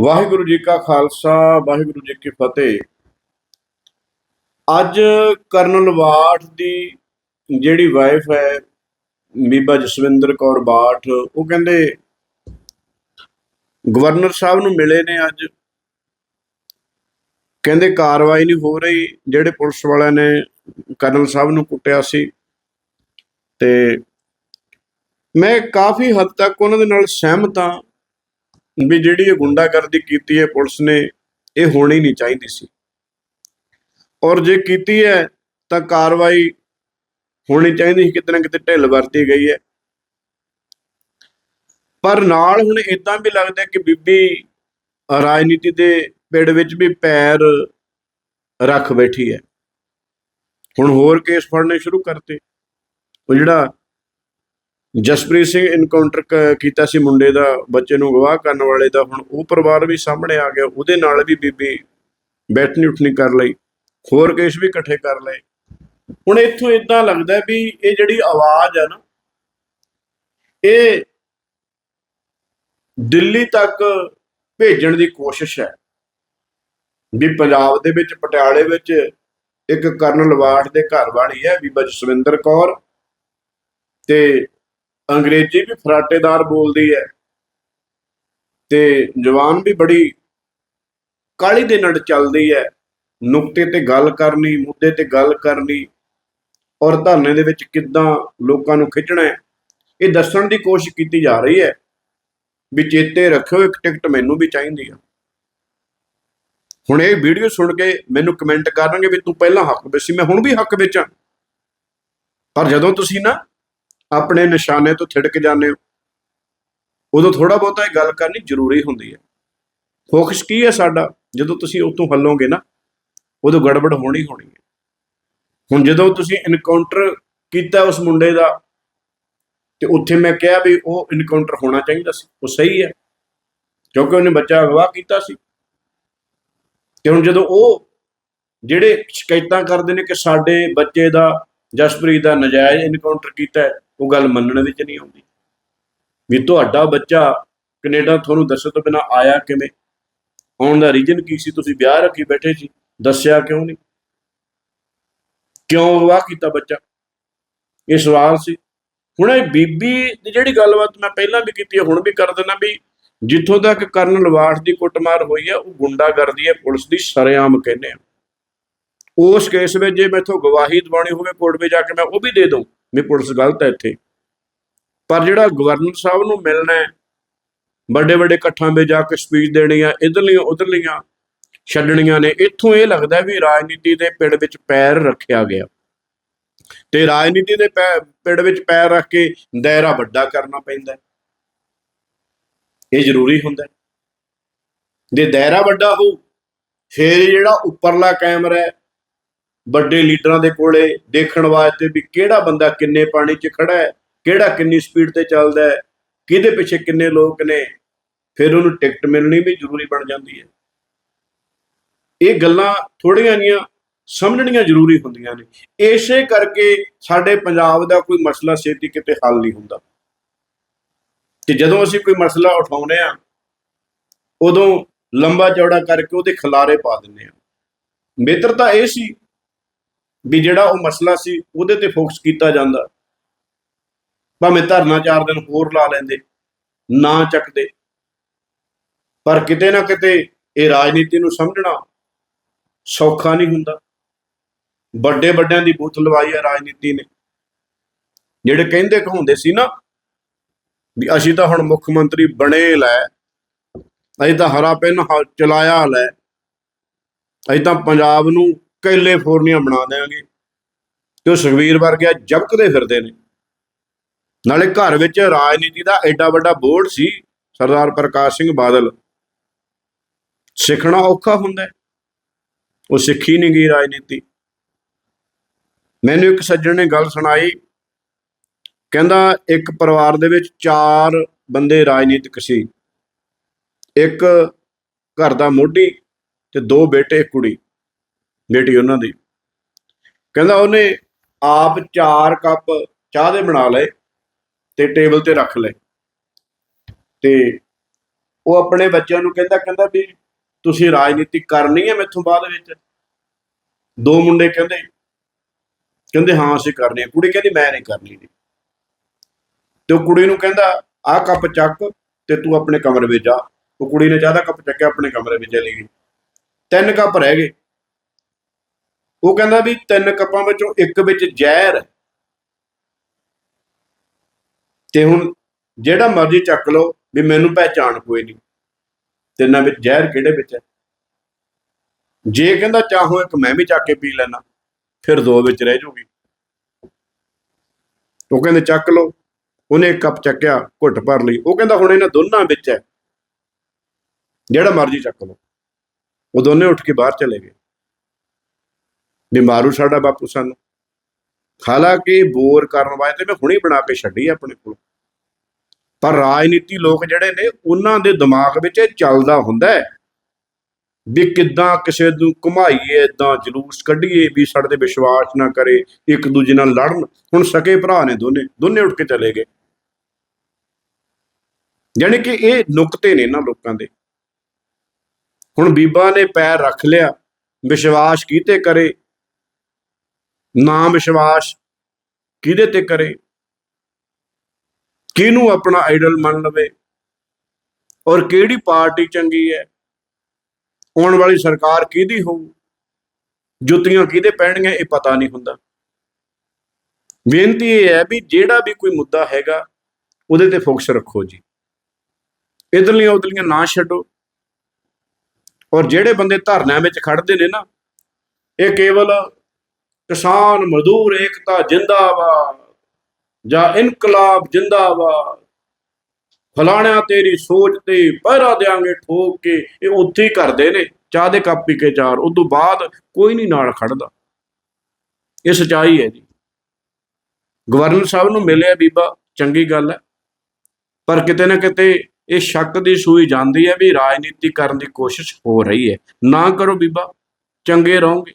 ਵਾਹਿਗੁਰੂ ਜੀ ਕਾ ਖਾਲਸਾ, ਵਾਹਿਗੁਰੂ ਜੀ ਕੀ ਫਤਿਹ। ਅੱਜ ਕਰਨਲ ਬਾਠ ਦੀ ਜਿਹੜੀ ਵਾਈਫ ਹੈ, ਬੀਬਾ ਜਸਵਿੰਦਰ ਕੌਰ ਬਾਠ, ਉਹ ਕਹਿੰਦੇ ਗਵਰਨਰ ਸਾਹਿਬ ਨੂੰ ਮਿਲੇ ਨੇ ਅੱਜ। ਕਹਿੰਦੇ ਕਾਰਵਾਈ ਨਹੀਂ ਹੋ ਰਹੀ, ਜਿਹੜੇ ਪੁਲਿਸ ਵਾਲਿਆਂ ਨੇ ਕਰਨਲ ਸਾਹਿਬ ਨੂੰ ਕੁੱਟਿਆ ਸੀ। ਤੇ ਮੈਂ ਕਾਫੀ ਹੱਦ ਤੱਕ ਉਹਨਾਂ ਦੇ ਨਾਲ ਸਹਿਮਤ ਹਾਂ। ਵੀ ਜਿਹੜੀ ਇਹ ਗੁੰਡਾਗਰਦੀ ਕੀਤੀ ਹੈ ਪੁਲਿਸ ਨੇ, ਇਹ ਹੋਣੀ ਨਹੀਂ ਚਾਹੀਦੀ ਸੀ। ਔਰ ਜੇ ਕੀਤੀ ਹੈ, ਤਾਂ ਕਾਰਵਾਈ ਹੋਣੀ ਚਾਹੀਦੀ ਸੀ, ਕਿਤੇ ਨਾ ਕਿਤੇ ਢਿੱਲ ਵਰਤੀ ਗਈ ਹੈ। ਪਰ ਨਾਲ ਹੁਣ ਇਦਾਂ ਵੀ ਲੱਗਦਾ ਕਿ ਬੀਬੀ ਰਾਜਨੀਤੀ ਦੇ ਪਿੜ ਵਿੱਚ ਵੀ ਪੈਰ ਰੱਖ ਬੈਠੀ ਹੈ। ਹੁਣ ਹੋਰ ਕੇਸ ਫੜਨੇ ਸ਼ੁਰੂ ਕਰਤੇ। ਉਹ ਜਿਹੜਾ ਜਸਪ੍ਰੀਤ ਸਿੰਘ ਇਨਕਾਊਂਟਰ ਕ- ਕੀਤਾ ਸੀ ਮੁੰਡੇ ਦਾ, ਬੱਚੇ ਨੂੰ ਗਵਾਹ ਕਰਨ ਵਾਲੇ ਦਾ, ਹੁਣ ਉਹ ਪਰਿਵਾਰ ਵੀ ਸਾਹਮਣੇ ਆ ਗਿਆ, ਉਹਦੇ ਨਾਲ ਵੀ ਬੀਬੀ ਬੈਠਣੀ ਉੱਠਣੀ ਕਰ ਲਈ, ਹੋਰ ਕੇਸ ਵੀ ਇਕੱਠੇ ਕਰ ਲਏ। ਹੁਣ ਇੱਥੋਂ ਇਦਾਂ ਲੱਗਦਾ ਵੀ ਇਹ ਜਿਹੜੀ ਆਵਾਜ਼ ਹੈ ਨਾ, ਇਹ ਦਿੱਲੀ ਤੱਕ ਭੇਜਣ ਦੀ ਕੋਸ਼ਿਸ਼ ਹੈ। ਵੀ ਪੰਜਾਬ ਦੇ ਵਿੱਚ, ਪਟਿਆਲੇ ਵਿੱਚ ਇੱਕ ਕਰਨਲ ਵਾਰਡ ਦੇ ਘਰ ਵਾਲੀ ਹੈ, ਬੀਬਾ ਜਸਵਿੰਦਰ ਕੌਰ, ਤੇ ਅੰਗਰੇਜ਼ੀ ਵੀ ਫਰਾਟੇਦਾਰ ਬੋਲਦੀ ਹੈ ਤੇ ਜਵਾਨ ਵੀ ਬੜੀ ਕਾਲੀ ਦੇ ਨਾਲ ਚੱਲਦੀ ਹੈ। ਨੁਕਤੇ ਤੇ ਗੱਲ ਕਰਨੀ, ਮੁੱਦੇ ਤੇ ਗੱਲ ਕਰਨੀ ਔਰ ਧਰਨੇ ਦੇ ਵਿੱਚ ਕਿੱਦਾਂ ਲੋਕਾਂ ਨੂੰ ਖਿੱਚਣਾ ਹੈ, ਇਹ ਦੱਸਣ ਦੀ ਕੋਸ਼ਿਸ਼ ਕੀਤੀ ਜਾ ਰਹੀ ਹੈ ਵੀ ਚੇਤੇ ਰੱਖਿਓ, ਇੱਕ ਟਿਕਟ ਮੈਨੂੰ ਵੀ ਚਾਹੀਦੀ ਆ। ਹੁਣ ਇਹ ਵੀਡੀਓ ਸੁਣ ਕੇ ਮੈਨੂੰ ਕਮੈਂਟ ਕਰਨਗੇ ਵੀ ਤੂੰ ਪਹਿਲਾਂ ਹੱਕ ਵਿੱਚ ਸੀ, ਮੈਂ ਹੁਣ ਵੀ ਹੱਕ ਵਿੱਚ ਆ ਪਰ ਜਦੋਂ ਤੁਸੀਂ ਨਾ ਆਪਣੇ ਨਿਸ਼ਾਨੇ ਤੋਂ ਥਿੜਕ ਜਾਂਦੇ ਹੋ। ਉਦੋਂ ਥੋੜਾ ਬਹੁਤਾ ਇਹ ਗੱਲ ਕਰਨੀ ਜ਼ਰੂਰੀ ਹੁੰਦੀ ਹੈ। ਫੋਕਸ ਕੀ ਹੈ ਸਾਡਾ? ਜਦੋਂ ਤੁਸੀਂ ਉਤੋਂ ਹੱਲੋਗੇ ਨਾ, ਉਦੋਂ ਗੜਬੜ ਹੋਣੀ ਹੋਣੀ ਹੈ। ਹੁਣ ਜਦੋਂ ਤੁਸੀਂ ਇਨਕਾਊਂਟਰ ਕੀਤਾ ਉਸ ਮੁੰਡੇ ਦਾ, ਤੇ ਉੱਥੇ ਮੈਂ ਕਿਹਾ ਵੀ ਉਹ ਇਨਕਾਊਂਟਰ ਹੋਣਾ ਚਾਹੀਦਾ ਸੀ। ਉਹ ਸਹੀ ਹੈ, ਕਿਉਂਕਿ ਉਹਨੇ ਬੱਚਾ ਅਗਵਾ ਕੀਤਾ ਸੀ। ਤੇ ਹੁਣ ਜਦੋਂ ਉਹ ਜਿਹੜੇ ਸ਼ਿਕਾਇਤਾਂ ਕਰਦੇ ਨੇ ਕਿ ਸਾਡੇ ਬੱਚੇ ਦਾ ਜਸਪ੍ਰੀਤ ਦਾ ਨਜਾਇਜ਼ ਇਨਕਾਊਂਟਰ ਕੀਤਾ ਉਹ ਗੱਲ ਮੰਨਣ ਵਿੱਚ ਨਹੀਂ ਆਉਂਦੀ। ਵੀ ਤੁਹਾਡਾ ਬੱਚਾ ਕੈਨੇਡਾ ਤੁਹਾਨੂੰ ਦੱਸਣ ਤੋਂ ਬਿਨਾ ਆਇਆ ਕਿਵੇਂ? ਆਉਣ ਦਾ ਰੀਜਨ ਕੀ ਸੀ? ਤੁਸੀਂ ਵਿਆਹ ਰੱਖੀ ਬੈਠੇ ਸੀ, ਦੱਸਿਆ ਕਿਉਂ ਨਹੀਂ? ਕਿਉਂ ਅਗਵਾ ਕੀਤਾ ਬੱਚਾ? ਇਹ ਸਵਾਲ ਸੀ। ਹੁਣ ਇਹ ਬੀਬੀ ਦੀ ਜਿਹੜੀ ਗੱਲਬਾਤ ਮੈਂ ਪਹਿਲਾਂ ਵੀ ਕੀਤੀ ਹੈ, ਹੁਣ ਵੀ ਕਰ ਦਿੰਦਾ ਵੀ ਜਿੱਥੋਂ ਤੱਕ ਕਰਨ ਲਵਾੜ ਦੀ ਕੁੱਟਮਾਰ ਹੋਈ ਹੈ, ਉਹ ਗੁੰਡਾਗਰਦੀ ਹੈ, ਪੁਲਿਸ ਦੀ ਸਰੇਆਮ ਕਹਿੰਦੇ ਆ। ਉਸ ਕੇਸ ਵਿੱਚ ਜੇ ਮੈਥੋਂ ਗਵਾਹੀ ਦਵਾਉਣੀ ਹੋਵੇ ਕੋਰਟ ਵਿੱਚ ਜਾ ਕੇ ਮੈਂ ਉਹ ਵੀ ਦੇ ਦਊਂ। ਵੀ ਪੁਲਿਸ ਗਲਤ ਹੈ ਇੱਥੇ। ਪਰ ਜਿਹੜਾ ਗਵਰਨਰ ਸਾਹਿਬ ਨੂੰ ਮਿਲਣਾ ਹੈ, ਵੱਡੇ ਵੱਡੇ ਇਕੱਠਾਂ ਵਿੱਚ ਜਾ ਕੇ ਸਪੀਚ ਦੇਣੀ ਆ ਇਧਰਲੀਆਂ, ਉਧਰਲੀਆਂ ਛੱਡਣੀਆਂ ਨੇ, ਇੱਥੋਂ ਇਹ ਲੱਗਦਾ ਵੀ ਰਾਜਨੀਤੀ ਦੇ ਪਿੜ ਵਿੱਚ ਪੈਰ ਰੱਖਿਆ ਗਿਆ। ਤੇ ਰਾਜਨੀਤੀ ਦੇ ਪੈ- ਪਿੜ ਵਿੱਚ ਪੈਰ ਰੱਖ ਕੇ ਦਾਇਰਾ ਵੱਡਾ ਕਰਨਾ ਪੈਂਦਾ ਇਹ ਜ਼ਰੂਰੀ ਹੁੰਦਾ ਜੇ ਦਾਇਰਾ ਵੱਡਾ ਹੋ ਫਿਰ ਜਿਹੜਾ ਉੱਪਰਲਾ ਕੈਮਰਾ ਹੈ ਵੱਡੇ ਲੀਡਰਾਂ ਦੇ ਕੋਲੇ ਦੇਖਣ ਵਾਸਤੇ ਵੀ ਕਿਹੜਾ ਬੰਦਾ ਕਿੰਨੇ ਪਾਣੀ 'ਚ ਖੜਾ ਹੈ, ਕਿਹੜਾ ਕਿੰਨੀ ਸਪੀਡ ਤੇ ਚੱਲਦਾ ਹੈ, ਕਿਹਦੇ ਪਿੱਛੇ ਕਿੰਨੇ ਲੋਕ ਨੇ, ਫਿਰ ਉਹਨੂੰ ਟਿਕਟ ਮਿਲਣੀ ਵੀ ਜ਼ਰੂਰੀ ਬਣ ਜਾਂਦੀ ਹੈ। ਇਹ ਗੱਲਾਂ ਥੋੜੀਆਂ ਜੀਆਂ ਸਮਝਣੀਆਂ ਜ਼ਰੂਰੀ ਹੁੰਦੀਆਂ ਨੇ। ਇਸੇ ਕਰਕੇ ਸਾਡੇ ਪੰਜਾਬ ਦਾ ਕੋਈ ਮਸਲਾ ਛੇਤੀ ਕਿਤੇ ਹੱਲ ਨਹੀਂ ਹੁੰਦਾ। ਤੇ ਜਦੋਂ ਅਸੀਂ ਕੋਈ ਮਸਲਾ ਉਠਾਉਂਦੇ ਆ ਉਦੋਂ ਲੰਬਾ ਚੌੜਾ ਕਰਕੇ ਉਹਦੇ ਖਿਲਾਰੇ ਪਾ ਦਿੰਦੇ ਆ ਬਿਹਤਰ ਇਹ ਸੀ ਵੀ ਜਿਹੜਾ ਉਹ ਮਸਲਾ ਸੀ, ਉਹਦੇ ਤੇ ਫੋਕਸ ਕੀਤਾ ਜਾਂਦਾ। ਭਾਵੇਂ ਧਰਨਾ ਚਾਰ ਦਿਨ ਹੋਰ ਲਾ ਲੈਂਦੇ, ਨਾ ਚੱਕਦੇ। ਪਰ ਕਿਤੇ ਨਾ ਕਿਤੇ ਇਹ ਰਾਜਨੀਤੀ ਨੂੰ ਸਮਝਣਾ ਸੌਖਾ ਨਹੀਂ ਹੁੰਦਾ। ਵੱਡੇ ਵੱਡਿਆਂ ਦੀ ਬੂਥ ਲਵਾਈ ਹੈ ਰਾਜਨੀਤੀ ਨੇ। ਜਿਹੜੇ ਕਹਿੰਦੇ ਕਹਾਉਂਦੇ ਸੀ ਨਾ, ਵੀ ਅਸੀਂ ਤਾਂ ਹੁਣ ਮੁੱਖ ਮੰਤਰੀ ਬਣੇ ਲੈ, ਅਸੀਂ ਤਾਂ ਹਰਾ ਪੈਨ ਹ- ਚਲਾਇਆ ਲੈ, ਅਸੀਂ ਤਾਂ ਪੰਜਾਬ ਨੂੰ ਕੈਲੀਫੋਰਨੀਆ ਬਣਾ ਦੇਵਾਂਗੇ ਤੇ ਉਹ ਸੁਖਵੀਰ ਵਰਗਿਆ ਜਬਕਦੇ ਫਿਰਦੇ ਨੇ। ਨਾਲੇ ਘਰ ਵਿੱਚ ਰਾਜਨੀਤੀ ਦਾ ਐਡਾ ਵੱਡਾ ਬੋਰਡ ਸੀ, ਸਰਦਾਰ ਪ੍ਰਕਾਸ਼ ਸਿੰਘ ਬਾਦਲ। ਸਿੱਖਣਾ ਔਖਾ ਹੁੰਦਾ ਉਹ ਸਿੱਖੀ ਨਹੀਂ ਗਈ ਰਾਜਨੀਤੀ। ਮੈਨੂੰ ਇੱਕ ਸੱਜਣ ਨੇ ਗੱਲ ਸੁਣਾਈ। ਕਹਿੰਦਾ ਇੱਕ ਪਰਿਵਾਰ ਦੇ ਵਿੱਚ ਚਾਰ ਬੰਦੇ ਰਾਜਨੀਤਿਕ ਸੀ। ਇੱਕ ਘਰ ਦਾ ਮੋਢੀ ਤੇ ਦੋ ਬੇਟੇ ਕੁੜੀ। ਬੇਟੀ ਉਹਨਾਂ ਦੀ। ਕਹਿੰਦਾ ਉਹਨੇ ਆਪ ਚਾਰ ਕੱਪ ਚਾਹ ਦੇ ਬਣਾ ਲਏ ਤੇ ਟੇਬਲ ਤੇ ਰੱਖ ਲਏ। ਤੇ ਉਹ ਆਪਣੇ ਬੱਚਿਆਂ ਨੂੰ ਕਹਿੰਦਾ ਕਹਿੰਦਾ ਵੀ ਤੁਸੀਂ ਰਾਜਨੀਤੀ ਕਰਨੀ ਹੈ ਮੈਥੋਂ ਬਾਅਦ ਵਿੱਚ। ਦੋ ਮੁੰਡੇ ਕਹਿੰਦੇ ਕਹਿੰਦੇ ਹਾਂ ਅਸੀਂ ਕਰਨੀ ਹੈ। ਕੁੜੀ ਕਹਿੰਦੀ ਮੈਂ ਨਹੀਂ ਕਰਨੀ ਜੀ। ਤੇ ਉਹ ਕੁੜੀ ਨੂੰ ਕਹਿੰਦਾ, ਆਹ ਕੱਪ ਚੱਕ ਤੇ ਤੂੰ ਆਪਣੇ ਕਮਰੇ ਵਿੱਚ ਜਾ ਉਹ ਕੁੜੀ ਨੇ ਚਾਹਦਾ ਕੱਪ ਚੱਕਿਆ, ਆਪਣੇ ਕਮਰੇ ਵਿੱਚ ਚਲੀ ਗਈ। ਤਿੰਨ ਕੱਪ ਰਹਿ ਗਏ। ਉਹ ਕਹਿੰਦਾ ਵੀ ਤਿੰਨ ਕੱਪਾਂ ਵਿੱਚੋਂ ਇੱਕ ਵਿੱਚ ਜ਼ਹਿਰ ਹੈ। ਤੇ ਹੁਣ ਜਿਹੜਾ ਮਰਜ਼ੀ ਚੱਕ ਲਓ ਵੀ ਮੈਨੂੰ ਪਹਿਚਾਣ ਕੋਈ ਨਹੀਂ। ਤਿੰਨਾਂ ਵਿੱਚ ਜ਼ਹਿਰ ਕਿਹੜੇ ਵਿੱਚ ਹੈ? ਜੇ ਕਹਿੰਦਾ ਚਾਹੋ ਇੱਕ ਮੈਂ ਵੀ ਚੱਕ ਕੇ ਪੀ ਲੈਣਾ ਫਿਰ ਦੋ ਵਿੱਚ ਰਹਿ ਜੂਗੀ। ਉਹ ਕਹਿੰਦੇ ਚੱਕ ਲਓ। ਉਹਨੇ ਇੱਕ ਕੱਪ ਚੱਕਿਆ, ਘੁੱਟ ਭਰ ਲਈ। ਉਹ ਕਹਿੰਦਾ ਹੁਣ ਇਹਨਾਂ ਦੋਨਾਂ ਵਿੱਚ ਹੈ। ਜਿਹੜਾ ਮਰਜ਼ੀ ਚੱਕ ਲਓ। ਉਹ ਦੋਨੇ ਉੱਠ ਕੇ ਬਾਹਰ ਚਲੇ ਗਏ। ਵੀ ਮਾਰੂ ਸਾਡਾ ਬਾਪੂ ਸਾਨੂੰ। ਹਾਲਾਂਕਿ ਬੋਰ ਕਰਨ ਵਾਸਤੇ ਮੈਂ ਹੁਣੇ ਬਣਾ ਕੇ ਛੱਡੀ ਆਪਣੇ ਕੋਲ। ਪਰ ਰਾਜਨੀਤੀ ਲੋਕ ਜਿਹੜੇ ਨੇ, ਉਹਨਾਂ ਦੇ ਦਿਮਾਗ ਵਿੱਚ ਇਹ ਚੱਲਦਾ ਹੁੰਦਾ ਹੈ ਵੀ ਕਿੱਦਾਂ ਕਿਸੇ ਨੂੰ ਘੁਮਾਈਏ ਇਦਾਂ ਜਲੂਸ ਕੱਢੀਏ ਵੀ ਸਾਡੇ ਤੇ ਵਿਸ਼ਵਾਸ ਨਾ ਕਰੇ, ਇੱਕ ਦੂਜੇ ਨਾਲ ਲੜਨ। ਹੁਣ ਸਕੇ ਭਰਾ ਨੇ ਦੋਨੇ ਦੋਨੇ ਉੱਠ ਕੇ ਚਲੇ ਗਏ। ਯਾਨੀ ਕਿ ਇਹ ਨੁਕਤੇ ਨੇ ਨਾ ਲੋਕਾਂ ਦੇ। ਹੁਣ ਬੀਬਾ ਨੇ ਪੈਰ ਰੱਖ ਲਿਆ, ਵਿਸ਼ਵਾਸ ਕੀਤੇ ਕਰੇ ਨਾ ਵਿਸ਼ਵਾਸ ਕਿਹਦੇ ਤੇ ਕਰੇ? ਕਿਹਨੂੰ ਆਪਣਾ ਆਈਡਲ ਮੰਨ ਲਵੇ? ਔਰ ਕਿਹੜੀ ਪਾਰਟੀ ਚੰਗੀ ਹੈ? ਆਉਣ ਵਾਲੀ ਸਰਕਾਰ ਕਿਹਦੀ ਹੋਊ? ਜੁੱਤੀਆਂ ਕਿਹਦੇ ਪੈਣਗੀਆਂ ਇਹ ਪਤਾ ਨਹੀਂ ਹੁੰਦਾ। ਬੇਨਤੀ ਇਹ ਹੈ ਵੀ ਜਿਹੜਾ ਵੀ ਕੋਈ ਮੁੱਦਾ ਹੈਗਾ, ਉਹਦੇ ਤੇ ਫੋਕਸ ਰੱਖੋ ਜੀ। ਇਧਰਲੀਆਂ ਉਧਰਲੀਆਂ ਨਾ ਛੱਡੋ। ਔਰ ਜਿਹੜੇ ਬੰਦੇ ਧਰਨਿਆਂ ਵਿੱਚ ਖੜਦੇ ਨੇ ਨਾ, ਇਹ ਕੇਵਲ ਕਿਸਾਨ ਮਜ਼ਦੂਰ ਏਕਤਾ ਜਿੰਦਾਬਾਦ, ਜਾਂ ਇਨਕਲਾਬ ਜਿੰਦਾਬਾਦ। ਫਲਾਣਿਆਂ ਤੇਰੀ ਸੋਚ ਤੇ ਪਹਿਰਾ ਦੇਾਂਗੇ ਠੋਕ ਕੇ, ਇਹ ਉੱਥੇ ਹੀ ਕਰਦੇ ਨੇ, ਚਾਹ ਦੇ ਕੱਪ ਪੀ ਕੇ ਚਾਰ ਉਸ ਤੋਂ ਬਾਅਦ ਕੋਈ ਨਹੀਂ ਨਾਲ ਖੜਦਾ। ਇਹ ਸਚਾਈ ਹੈ ਜੀ। ਗਵਰਨਰ ਸਾਹਿਬ ਨੂੰ ਮਿਲਿਆ ਬੀਬਾ, ਚੰਗੀ ਗੱਲ ਹੈ। ਪਰ ਕਿਤੇ ਨਾ ਕਿਤੇ ਇਹ ਸ਼ੱਕ ਦੀ ਸੂਈ ਜਾਂਦੀ ਹੈ ਵੀ ਰਾਜਨੀਤੀ ਕਰਨ ਦੀ ਕੋਸ਼ਿਸ਼ ਹੋ ਰਹੀ ਹੈ। ਨਾ ਕਰੋ ਬੀਬਾ, ਚੰਗੇ ਰਹੋਗੇ।